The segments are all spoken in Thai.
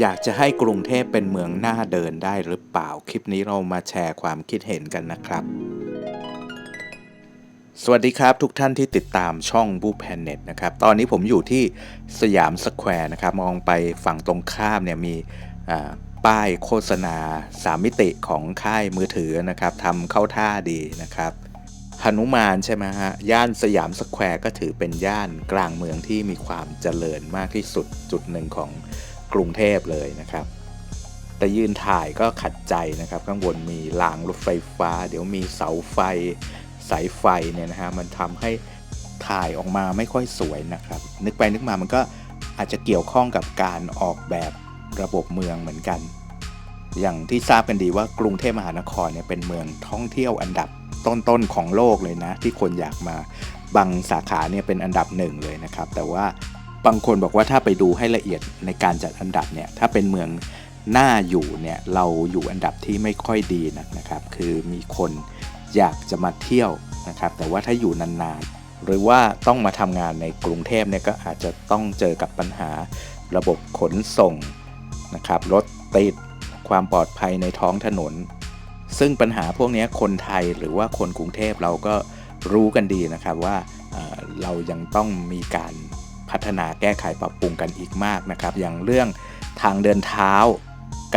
อยากจะให้กรุงเทพเป็นเมืองน่าเดินได้หรือเปล่า คลิปนี้เรามาแชร์ความคิดเห็นกันนะครับ สวัสดีครับทุกท่านที่ติดตามช่องบูแพนเน็ตนะครับ ตอนนี้ผมอยู่ที่สยามสแควร์นะครับ มองไปฝั่งตรงข้ามเนี่ยมีป้ายโฆษณา3มิติของค่ายมือถือนะครับทำเข้าท่าดีนะครับหนุมานใช่ไหมฮะ ย่านสยามสแควร์ก็ถือเป็นย่านกลางเมืองที่มีความเจริญมากที่สุดจุดหนึ่งของ กรุงเทพเลยนะครับ แต่ยืนถ่ายก็ขัดใจนะครับ ข้างบนมีรางรถไฟฟ้า เดี๋ยวมีเสาไฟสายไฟเนี่ยนะฮะมันทำให้ถ่ายออกมาไม่ค่อยสวยนะครับ นึกไปนึกมามันก็อาจจะเกี่ยวข้องกับการออกแบบระบบเมืองเหมือนกัน อย่างที่ทราบกันดีว่ากรุงเทพมหานครเนี่ยเป็นเมืองท่องเที่ยวอันดับต้นๆของโลกเลยนะ ที่คนอยากมาบางสาขาเนี่ยเป็นอันดับหนึ่งเลยนะครับ แต่ว่า บางคนบอกว่าถ้าไปดูให้ละเอียดในการจัดอันดับเนี่ยถ้าเป็นเมืองหน่าอยู่เนี่ยเราอยู่อันดับที่ไม่ค่อยดีนะครับ คือมีคนอยากจะมาเที่ยวนะครับ แต่ว่าถ้าอยู่นานๆหรือว่าต้องมาทำงานในกรุงเทพเนี่ยก็อาจจะต้องเจอกับปัญหาระบบขนส่งนะครับรถติดความปลอดภัยในท้องถนน ซึ่งปัญหาพวกนี้คนไทยหรือว่าคนกรุงเทพเราก็รู้กันดีนะครับว่าเรายังต้องมีการ พัฒนาแก้ไขปรับปรุงกันอีกมากนะครับ อย่างเรื่องทางเดินเท้า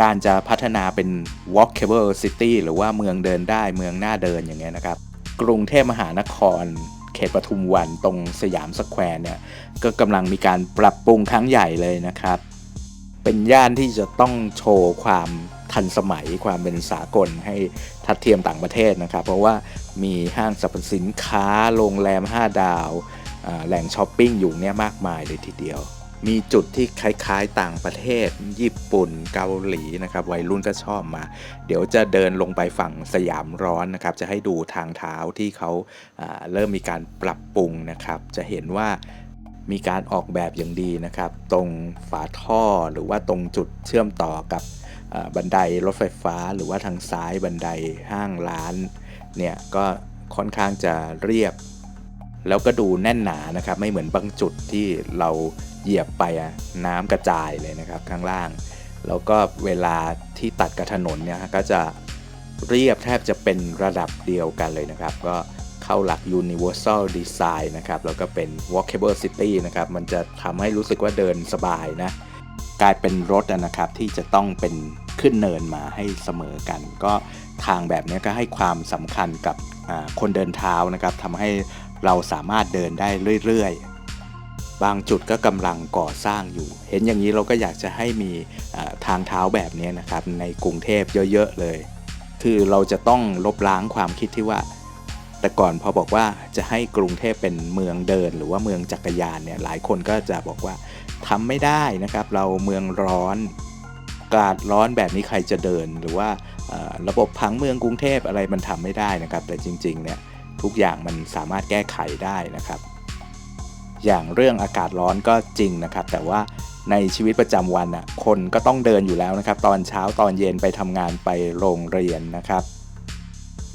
การจะพัฒนาเป็น walkable city หรือว่าเมืองเดินได้เมืองหน้าเดินอย่างเงี้ยนะครับ กรุงเทพมหานคร เขตปทุมวันตรงสยามสแควร์เนี่ย ก็กำลังมีการปรับปรุงครั้งใหญ่เลยนะครับ เป็นย่านที่จะต้องโชว์ความทันสมัยความเป็นสากลให้ทัดเทียมต่างประเทศนะครับ เพราะว่ามีห้างสรรพสินค้า โรงแรม 5 ดาว แหล่งช้อปปิ้งอยู่เนี่ยมากมายเลยทีเดียว มีจุดที่คล้ายๆต่างประเทศ ญี่ปุ่นเกาหลีนะครับ วัยรุ่นก็ชอบมา เดี๋ยวจะเดินลงไปฝั่งสยามร้อนนะครับ จะให้ดูทางเท้าที่เขาาเริ่มมีการปรับปรุงนะครับ จะเห็นว่ามีการออกแบบอย่างดีนะครับ ตรงฝาท่อหรือว่าตรงจุดเชื่อมต่อกับบันไดรถไฟฟ้า หรือว่าทางซ้ายบันไดห้างร้านเนี่ยก็ค่อนข้างจะเรียบ แล้วก็ดูแน่นหนานะครับ ไม่เหมือนบางจุดที่เราเหยียบไปอะน้ำกระจายเลยนะครับข้างล่าง แล้วก็เวลาที่ตัดกับถนนเนี่ยก็จะเรียบแทบจะเป็นระดับเดียวกันเลยนะครับ ก็เข้าหลัก universal design นะครับ แล้วก็เป็น walkable city นะครับ มันจะทำให้รู้สึกว่าเดินสบายนะ กลายเป็นรถนะครับที่จะต้องเป็นขึ้นเนินมาให้เสมอกัน ก็ทางแบบนี้ก็ให้ความสำคัญกับคนเดินเท้านะครับทำให้ เราสามารถเดินได้เรื่อยๆ บางจุดก็กำลังก่อสร้างอยู่ เห็นอย่างนี้เราก็อยากจะให้มีทางเท้าแบบนี้นะครับในกรุงเทพเยอะๆเลย คือเราจะต้องลบล้างความคิดที่ว่า แต่ก่อนพอบอกว่าจะให้กรุงเทพเป็นเมืองเดิน หรือว่าเมืองจักรยานเนี่ยหลายคนก็จะบอกว่าทำไม่ได้นะครับ เราเมืองร้อนอากาศร้อนแบบนี้ใครจะเดินหรือว่าระบบผังเมืองกรุงเทพอะไรมันทำไม่ได้นะครับ แต่จริงๆเนี่ย ทุกอย่างมันสามารถแก้ไขได้นะครับ อย่างเรื่องอากาศร้อนก็จริงนะครับ แต่ว่าในชีวิตประจำวันอะคนก็ต้องเดินอยู่แล้วนะครับ ตอนเช้าตอนเย็นไปทำงานไปโรงเรียนนะครับ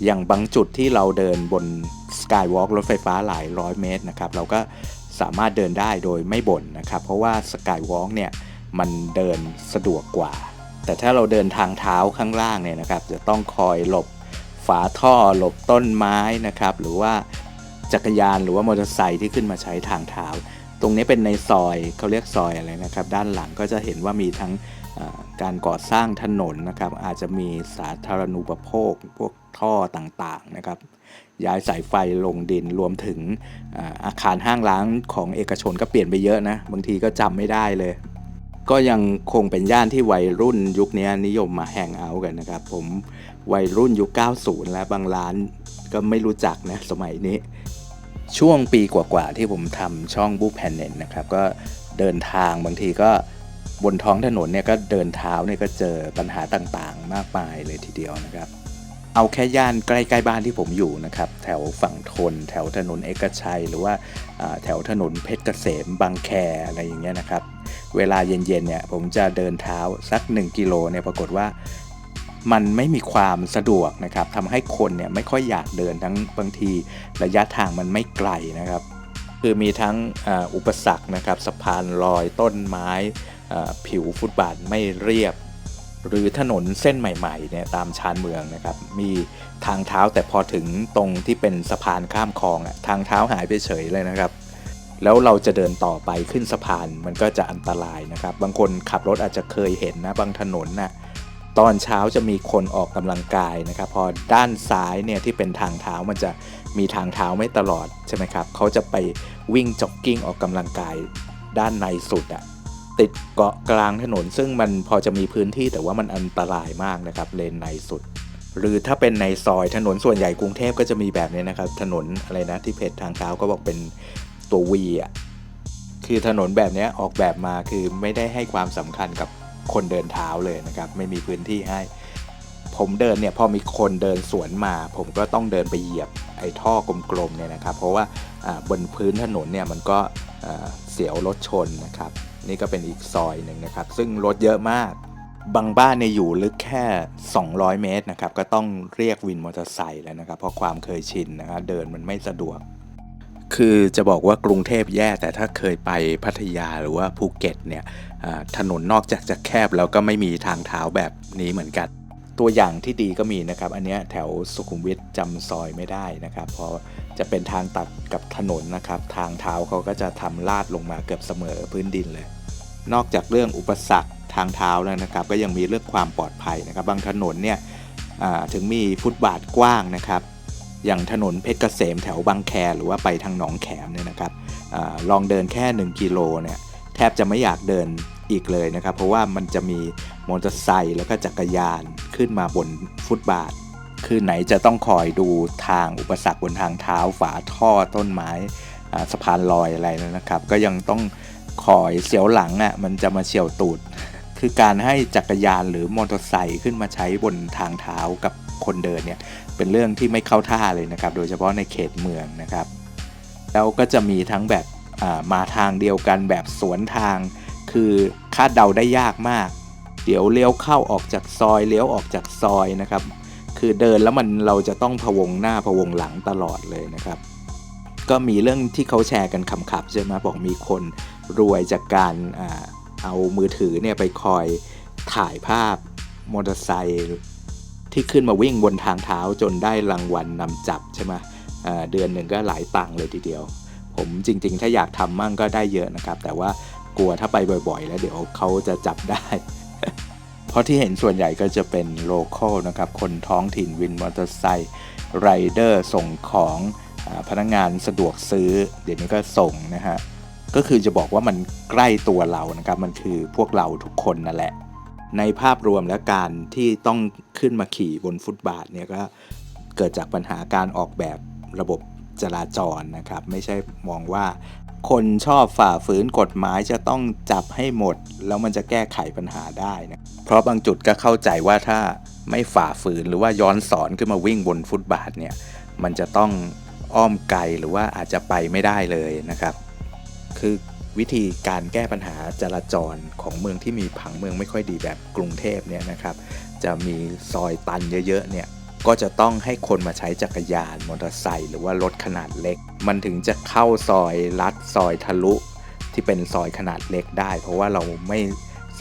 อย่างบางจุดที่เราเดินบน Skywalk รถไฟฟ้าหลายร้อยเมตรนะครับ เราก็สามารถเดินได้โดยไม่บ่นนะครับ เพราะว่า Skywalk เนี่ยมันเดินสะดวกกว่า แต่ถ้าเราเดินทางเท้าข้างล่างเนี่ยนะครับ จะต้องคอยหลบ ฝาท่อหลบต้นไม้นะครับ หรือว่าจักรยานหรือว่ามอเตอร์ไซค์ที่ขึ้นมาใช้ทางเท้า ตรงนี้เป็นในซอยเขาเรียกซอยอะไรนะครับ ด้านหลังก็จะเห็นว่ามีทั้งการก่อสร้างถนนนะครับ อาจจะมีสาธารณูปโภค พวกท่อต่างๆนะครับ ย้ายสายไฟลงดินรวมถึงอาอาคารห้างร้านของเอกชนก็เปลี่ยนไปเยอะนะ บางทีก็จำไม่ได้เลย ก็ยังคงเป็นย่านที่วัยรุ่นยุคนี้นิยมมาแฮงเอาท์กันนะครับ ผมวัยรุ่นยุค 90 และบางร้านก็ไม่รู้จักนะสมัยนี้ ช่วงปีกว่าๆที่ผมทำช่องบุ๊กแพนเน็ตนะครับ ก็เดินทางบางทีก็บนท้องถนนเนี่ยก็เดินเท้าเนี่ยก็เจอปัญหาต่างๆ มากมายเลยทีเดียวนะครับ เอาแค่ย่านใกล้ๆบ้านที่ผมอยู่นะครับ แถวฝั่งทน แถวถนนเอกชัย หรือว่าอ่าแถวถนนเพชรเกษมบางแคอะไรอย่างเงี้ยนะครับ เวลาเย็นๆเนี่ยผมจะเดินเท้าสัก 1 กิโลเนี่ยปรากฏว่ามันไม่มีความสะดวกนะครับทำให้คนเนี่ยไม่ค่อยอยากเดินทั้งบางทีระยะทางมันไม่ไกลนะครับ คือมีทั้งอุปสรรคนะครับสะพานลอยต้นไม้ผิวฟุตบาทไม่เรียบ หรือถนนเส้นใหม่ๆเนี่ยตามชานเมืองนะครับมีทางเท้าแต่พอถึงตรงที่เป็นสะพานข้ามคลองอะทางเท้าหายไปเฉยเลยนะครับ แล้วเราจะเดินต่อไปขึ้นสะพานมันก็จะอันตรายนะครับ บางคนขับรถอาจจะเคยเห็นนะบางถนนนะตอนเช้าจะมีคนออกกำลังกายนะครับ พอด้านซ้ายเนี่ยที่เป็นทางเท้ามันจะมีทางเท้าไม่ตลอดใช่ไหมครับเขาจะไปวิ่งจ็อกกิ้งออกกำลังกายด้านในสุดอะติดเกาะกลางถนน ซึ่งมันพอจะมีพื้นที่แต่ว่ามันอันตรายมากนะครับเลนในสุด หรือถ้าเป็นในซอยถนนส่วนใหญ่กรุงเทพก็จะมีแบบนี้นะครับ ถนนอะไรนะที่เพจทางเท้าก็บอกเป็น ตัววีอะคือถนนแบบเนี้ยออกแบบมาคือไม่ได้ให้ความสำคัญกับคนเดินเท้าเลยนะครับ ไม่มีพื้นที่ให้ ผมเดินเนี่ยพอมีคนเดินสวนมา ผมก็ต้องเดินไปเหยียบไอ้ท่อกลมๆเนี่ยนะครับ เพราะว่าบนพื้นถนนเนี่ยมันก็เสียวรถชนนะครับ นี่ก็เป็นอีกซอยหนึ่งนะครับ ซึ่งรถเยอะมากบางบ้านเนี่ยอยู่ลึกแค่ 200 เมตรนะครับ ก็ต้องเรียกวินมอเตอร์ไซค์แล้วนะครับ เพราะความเคยชินนะครับเดินมันไม่สะดวก คือจะบอกว่ากรุงเทพแย่แต่ถ้าเคยไปพัทยาหรือว่าภูเก็ตเนี่ยถนนนอกจากจะแคบแล้วก็ไม่มีทางเท้าแบบนี้เหมือนกัน ตัวอย่างที่ดีก็มีนะครับ อันนี้แถวสุขุมวิทจำซอยไม่ได้นะครับเพราะจะเป็นทางตัดกับถนนนะครับ ทางเท้าเขาก็จะทำลาดลงมาเกือบเสมอพื้นดินเลย นอกจากเรื่องอุปสรรคทางเท้าแล้วนะครับ ก็ยังมีเรื่องความปลอดภัยนะครับ บางถนนเนี่ยถึงมีฟุตบาทกว้างนะครับ อย่างถนนเพชรเกษมแถวบางแคหรือว่าไปทางหนองแขมเนี่ยนะครับอลองเดินแค่ 1 กิโลเนี่ยแทบจะไม่อยากเดินอีกเลยนะครับ เพราะว่ามันจะมีมอเตอร์ไซค์แล้วก็จักรยานขึ้นมาบนฟุตบาท คือไหนจะต้องคอยดูทางอุปสรรคบนทางเท้าฝาท่อต้นไม้สะพานลอยอะไรนะครับ ก็ยังต้องคอยเสียวหลังอะมันจะมาเฉียวตูด คือการให้จักรยานหรือมอเตอร์ไซค์ขึ้นมาใช้บนทางเท้ากับ คนเดินเนี่ยเป็นเรื่องที่ไม่เข้าท่าเลยนะครับ โดยเฉพาะในเขตเมืองนะครับ แล้วก็จะมีทั้งแบบมาทางเดียวกันแบบสวนทาง คือคาดเดาได้ยากมาก เดี๋ยวเลี้ยวเข้าออกจากซอยเลี้ยวออกจากซอยนะครับ คือเดินแล้วมันเราจะต้องพะวงหน้าพะวงหลังตลอดเลยนะครับ ก็มีเรื่องที่เขาแชร์กันขำๆใช่ไหมบอกมีคนรวยจากการอเอามือถือเนี่ยไปคอยถ่ายภาพมอเตอร์ไซค์ ที่ขึ้นมาวิ่งบนทางเท้าจนได้รางวัลนนำจับใช่ไหมเดือนหนึ่งก็หลายตังค์เลยทีเดียว ผมจริง ๆ ถ้าอยากทำมั่งก็ได้เยอะนะครับ แต่ว่ากลัวถ้าไปบ่อย ๆ แล้วเดี๋ยวเขาจะจับได้ เพราะที่เห็นส่วนใหญ่ก็จะเป็นโลเคอลนะครับ คนท้องถิ่นวินมอเตอร์ไซค์ไรเดอร์ส่งของอพนักงานสะดวกซื้อ เดี๋ยวนี้ก็ส่งนะฮะก็คือจะบอกว่ามันใกล้ตัวเรานะครับ มันคือพวกเราทุกคนนั่นแหละ ในภาพรวมและการที่ต้องขึ้นมาขี่บนฟุตบาทเนี่ยก็เกิดจากปัญหาการออกแบบระบบจราจรนะครับ ไม่ใช่มองว่า คนชอบฝ่าฝืนกฎหมายจะต้องจับให้หมด แล้วมันจะแก้ไขปัญหาได้นะเพราะบางจุดก็เข้าใจว่าถ้าไม่ฝ่าฝืนหรือว่าย้อนสอนขึ้นมาวิ่งบนฟุตบาทเนี่ยมันจะต้องอ้อมไกลหรือว่าอาจจะไปไม่ได้เลยนะครับ คือ วิธีการแก้ปัญหาจราจรของเมืองที่มีผังเมืองไม่ค่อยดีแบบกรุงเทพเนี่ยนะครับจะมีซอยตันเยอะๆเนี่ยก็จะต้องให้คนมาใช้จักรยานมอเตอร์ไซค์หรือว่ารถขนาดเล็ก มันถึงจะเข้าซอยลัดซอยทะลุที่เป็นซอยขนาดเล็กได้ เพราะว่าเราไม่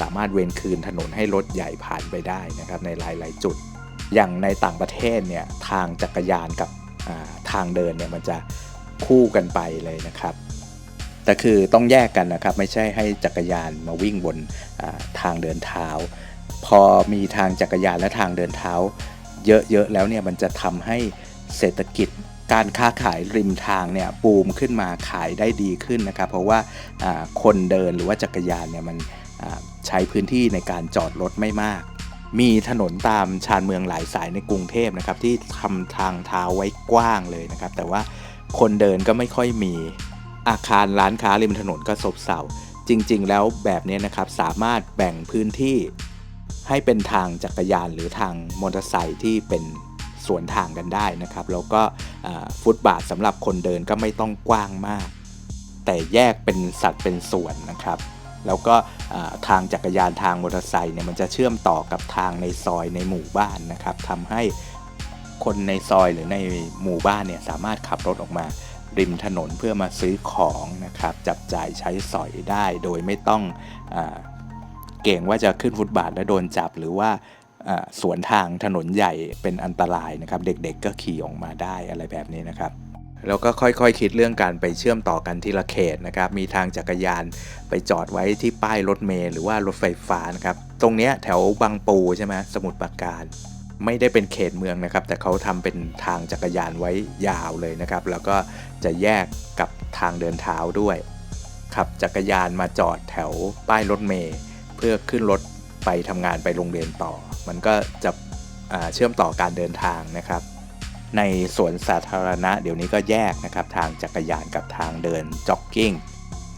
สามารถเวนคืนถนนให้รถใหญ่ผ่านไปได้นะครับในหลาย ๆ จุด อย่างในต่างประเทศเนี่ยทางจักรยานกับทางเดินเนี่ยมันจะคู่กันไปเลยนะครับ แต่คือต้องแยกกันนะครับ ไม่ใช่ให้จักรยานมาวิ่งบนทางเดินเท้า พอมีทางจักรยานและทางเดินเท้า เยอะๆแล้วเนี่ยมันจะทำให้เศรษฐกิจการค้าขายริมทางเนี่ยปูมขึ้นมาขายได้ดีขึ้นนะครับ เพราะว่าคนเดินหรือว่าจักรยานเนี่ยมันใช้พื้นที่ในการจอดรถไม่มาก มีถนนตามชานเมืองหลายสายในกรุงเทพนะครับที่ทำทางเท้าไว้กว้างเลยนะครับ แต่ว่าคนเดินก็ไม่ค่อยมี อาคารร้านค้าริมถนนก็ซบเซาจริง ๆ แล้วแบบนี้นะครับสามารถแบ่งพื้นที่ ให้เป็นทางจักรยานหรือทางมอเตอร์ไซค์ที่เป็นสวนทางกันได้นะครับแล้วก็ฟุตบาทสำหรับคนเดินก็ไม่ต้องกว้างมาก แต่แยกเป็นสัดเป็นส่วนนะครับ แล้วก็ทางจักรยานทางมอเตอร์ไซค์เนี่ยมันจะเชื่อมต่อกับทางในซอยในหมู่บ้านนะครับทำให้คนในซอยหรือในหมู่บ้านเนี่ยสามารถขับรถออกมา ริมถนนเพื่อมาซื้อของนะครับจับจ่ายใช้สอยได้โดยไม่ต้องอเก่งว่าจะขึ้นฟุตบาทแล้วโดนจับหรือว่าอ่าสวนทางถนนใหญ่เป็นอันตรายนะครับ เด็กๆก็ขี่ออกมาได้อะไรแบบนี้นะครับแล้วก็ค่อยๆคคิดเรื่องการไปเชื่อมต่อกันทีละเขตนะครับ มีทางจักรยานไปจอดไว้ที่ป้ายรถเมล์หรือว่ารถไฟฟ้านะครับ ตรงเนี้ยแถวบางปูใช่ไหมสมุทรปราการ ไม่ได้เป็นเขตเมืองนะครับ แต่เขาทำเป็นทางจักรยานไว้ยาวเลยนะครับ แล้วก็จะแยกกับทางเดินเท้าด้วยขับจักรยานมาจอดแถวป้ายรถเมล์เพื่อขึ้นรถไปทำงานไปโรงเรียนต่อ มันก็จะเชื่อมต่อการเดินทางนะครับ ในสวนสาธารณะเดี๋ยวนี้ก็แยกนะครับทางจักรยานกับทางเดินจ็อกกิ้ง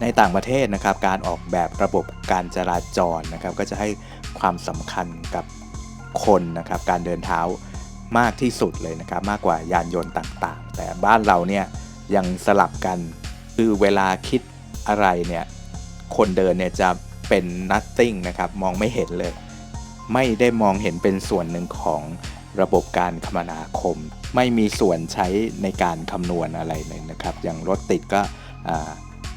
ในต่างประเทศนะครับ การออกแบบระบบการจราจรนะครับ ก็จะให้ความสำคัญกับ คนนะครับการเดินเท้ามากที่สุดเลยนะครับมากกว่ายานยนต์ต่างๆ แต่บ้านเราเนี่ยยังสลับกันคือเวลาคิดอะไรเนี่ยคนเดินเนี่ยจะเป็น nothing นะครับมองไม่เห็นเลย ไม่ได้มองเห็นเป็นส่วนหนึ่งของระบบการคมนาคม ไม่มีส่วนใช้ในการคำนวณอะไรเลยนะครับ อย่างรถติดก็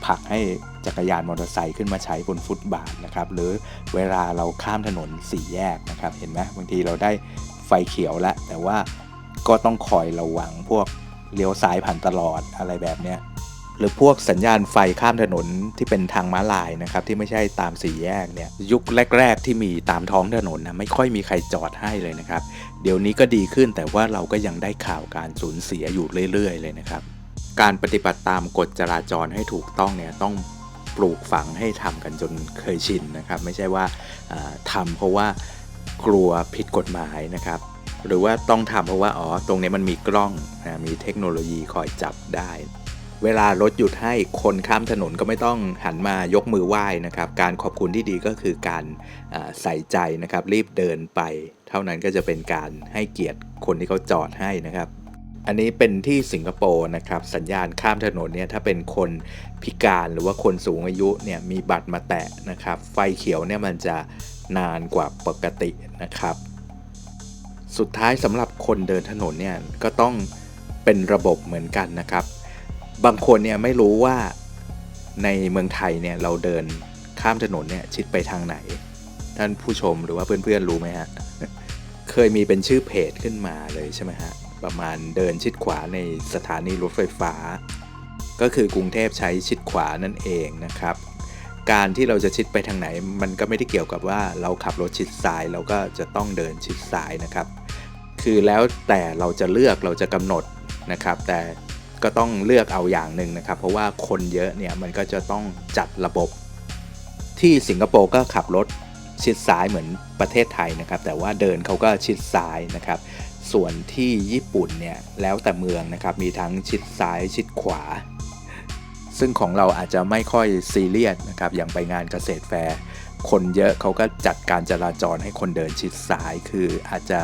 ผักให้ จักรยานมอเตอร์ไซค์ขึ้นมาใช้บนฟุตบาทนะครับหรือเวลาเราข้ามถนนสี่แยกนะครับเห็นไหมบางทีเราได้ไฟเขียวแล้ว แต่ว่าก็ต้องคอยระวังพวกเลี้ยวซ้ายผ่านตลอดอะไรแบบเนี้ยหรือพวกสัญญาณไฟข้ามถนนที่เป็นทางม้าลายนะครับที่ไม่ใช่ตามสี่แยกเนี่ยยุคแรก ๆ ที่มีตามท้องถนนนะไม่ค่อยมีใครจอดให้เลยนะครับ เดี๋ยวนี้ก็ดีขึ้นแต่ว่าเราก็ยังได้ข่าวการสูญเสียอยู่เรื่อย ๆ เลยนะครับ การปฏิบัติตามกฎจราจรให้ถูกต้องเนี่ยต้อง ปลูกฝังให้ทำกันจนเคยชินนะครับ ไม่ใช่ว่าอ่าทำเพราะว่ากลัวผิดกฎหมายนะครับ หรือว่าต้องทำเพราะว่าอ๋อตรงนี้มันมีกล้องนะมีเทคโนโลยีคอยจับได้ เวลารถหยุดให้คนข้ามถนนก็ไม่ต้องหันมายกมือไหว้นะครับ การขอบคุณที่ดีก็คือการใส่ใจนะครับ รีบเดินไป เท่านั้นก็จะเป็นการให้เกียรติคนที่เขาจอดให้นะครับ อันนี้เป็นที่สิงคโปร์นะครับ สัญญาณข้ามถนนเนี่ยถ้าเป็นคนพิการหรือว่าคนสูงอายุเนี่ยมีบัตรมาแตะนะครับ ไฟเขียวเนี่ยมันจะนานกว่าปกตินะครับ สุดท้ายสำหรับคนเดินถนนเนี่ยก็ต้องเป็นระบบเหมือนกันนะครับ บางคนเนี่ยไม่รู้ว่าในเมืองไทยเนี่ยเราเดินข้ามถนนเนี่ยชิดไปทางไหน ท่านผู้ชมหรือว่าเพื่อนๆรู้ไหมฮะเคยมีเป็นชื่อเพจขึ้นมาเลยใช่ไหมฮะ ประมาณเดินชิดขวาในสถานีรถไฟฟ้า ก็คือกรุงเทพใช้ชิดขวานั่นเองนะครับ การที่เราจะชิดไปทางไหน มันก็ไม่ได้เกี่ยวกับว่าเราขับรถชิดซ้ายเราก็จะต้องเดินชิดซ้ายนะครับ คือแล้วแต่เราจะเลือกเราจะกำหนดนะครับ แต่ก็ต้องเลือกเอาอย่างหนึ่งนะครับ เพราะว่าคนเยอะเนี่ยมันก็จะต้องจัดระบบที่สิงคโปร์ก็ขับรถ ชิดซ้ายเหมือนประเทศไทยนะครับ แต่ว่าเดินเขาก็ชิดซ้ายนะครับ ส่วนที่ญี่ปุ่นเนี่ยแล้วแต่เมืองนะครับ มีทั้งชิดซ้ายชิดขวา ซึ่งของเราอาจจะไม่ค่อยซีเรียสนะครับ อย่างไปงานเกษตรแฟร์คนเยอะเขาก็จัดการจราจรให้คนเดินชิดซ้าย คืออาจจะ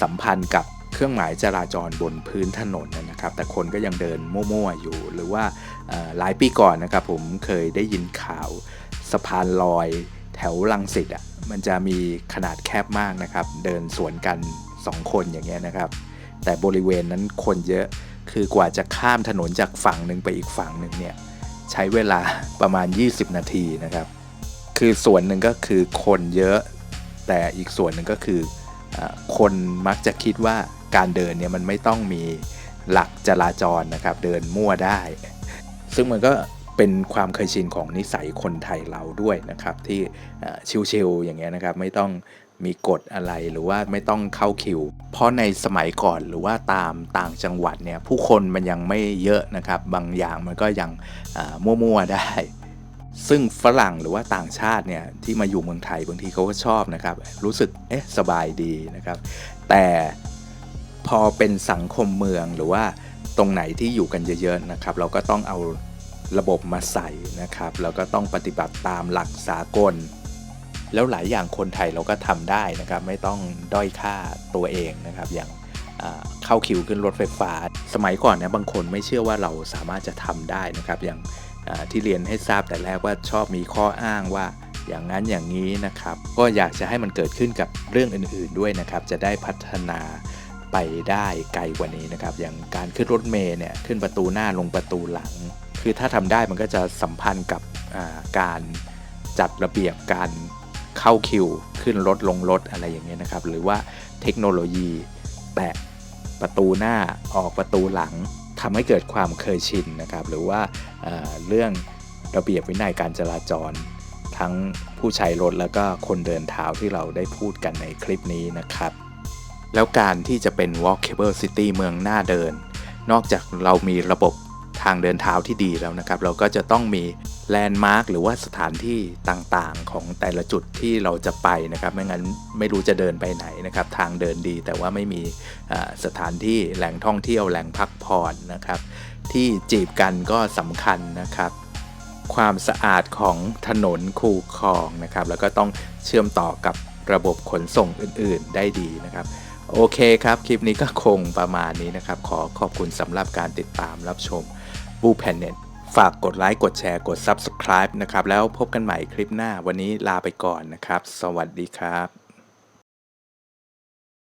สัมพันธ์กับเครื่องหมายจราจรบนพื้นถนนนะครับ แต่คนก็ยังเดินมั่วๆอยู่ หรือว่าหลายปีก่อนนะครับ ผมเคยได้ยินข่าวสะพานลอยแถวลังสิตอะ มันจะมีขนาดแคบมากนะครับ เดินสวนกัน 2 คนอย่างเงี้ยนะครับ แต่บริเวณนั้นคนเยอะคือกว่าจะข้ามถนนจากฝั่งหนึ่งไปอีกฝั่งหนึ่งเนี่ยใช้เวลาประมาณ 20 นาทีนะครับ คือส่วนหนึ่งก็คือคนเยอะ แต่อีกส่วนหนึ่งก็คืออคนมักจะคิดว่าการเดินเนี่ยมันไม่ต้องมีหลักจราจรนะครับ เดินมั่วได้ ซึ่งมันก็ เป็นความเคยชินของนิสัยคนไทยเราด้วยนะครับ ที่ชิลๆอย่างเงี้ยนะครับ ไม่ต้องมีกฎอะไรหรือว่าไม่ต้องเข้าคิว เพราะในสมัยก่อนหรือว่าตามต่างจังหวัดเนี่ยผู้คนมันยังไม่เยอะนะครับ บางอย่างมันก็ยังมั่วๆได้ ซึ่งฝรั่งหรือว่าต่างชาติเนี่ยที่มาอยู่เมืองไทยบางทีเขาก็ชอบนะครับ รู้สึกเอ๊ะสบายดีนะครับ แต่พอเป็นสังคมเมืองหรือว่าตรงไหนที่อยู่กันเยอะๆนะครับ เราก็ต้องเอา ระบบมาใส่นะครับ แล้วก็ต้องปฏิบัติตามหลักสากล แล้วหลายอย่างคนไทยเราก็ทำได้นะครับ ไม่ต้องด้อยค่าตัวเองนะครับ อย่างเข้าคิวขึ้นรถไฟฟ้า สมัยก่อนเนี่ยบางคนไม่เชื่อว่าเราสามารถจะทำได้นะครับ อย่างที่เรียนให้ทราบแต่แรกว่าชอบมีข้ออ้างว่าอย่างนั้นอย่างนี้นะครับ ก็อยากจะให้มันเกิดขึ้นกับเรื่องอื่นๆด้วยนะครับ จะได้พัฒนาไปได้ไกลกว่านี้นะครับ อย่างการขึ้นรถเมล์เนี่ยขึ้นประตูหน้าลงประตูหลัง คือถ้าทำได้มันก็จะสัมพันธ์กับการจัดระเบียบการเข้าคิว ขึ้นรถลงรถอะไรอย่างเงี้ยนะครับ หรือว่าเทคโนโลยีแตะประตูหน้าออกประตูหลังทำให้เกิดความเคยชินนะครับ หรือว่าเอ่อเรื่องระเบียบวินัยการจราจร ทั้งผู้ใช้รถแล้วก็คนเดินเท้าที่เราได้พูดกันในคลิปนี้นะครับ แล้วการที่จะเป็น walkable city เมืองหน้าเดิน นอกจากเรามีระบบ ทางเดินเท้าที่ดีแล้วนะครับ เราก็จะต้องมีแลนด์มาร์คหรือว่าสถานที่ต่างๆ ของแต่ละจุดที่เราจะไปนะครับ ไม่งั้นไม่รู้จะเดินไปไหนนะครับ ทางเดินดีแต่ว่าไม่มีสถานที่แหล่งท่องเที่ยวแหล่งพักผ่อนนะครับ ที่จีบกันก็สำคัญนะครับความสะอาดของถนนคูคลองนะครับ แล้วก็ต้องเชื่อมต่อกับระบบขนส่งอื่นๆ ได้ดีนะครับ โอเคครับ คลิปนี้ก็คงประมาณนี้นะครับ ขอขอบคุณสำหรับการติดตามรับชม บูแพนเน็ตฝากกดไลค์กดแชร์กด Subscribe นะครับ แล้วพบกันใหม่คลิปหน้าวันนี้ลาไปก่อนนะครับ สวัสดีครับ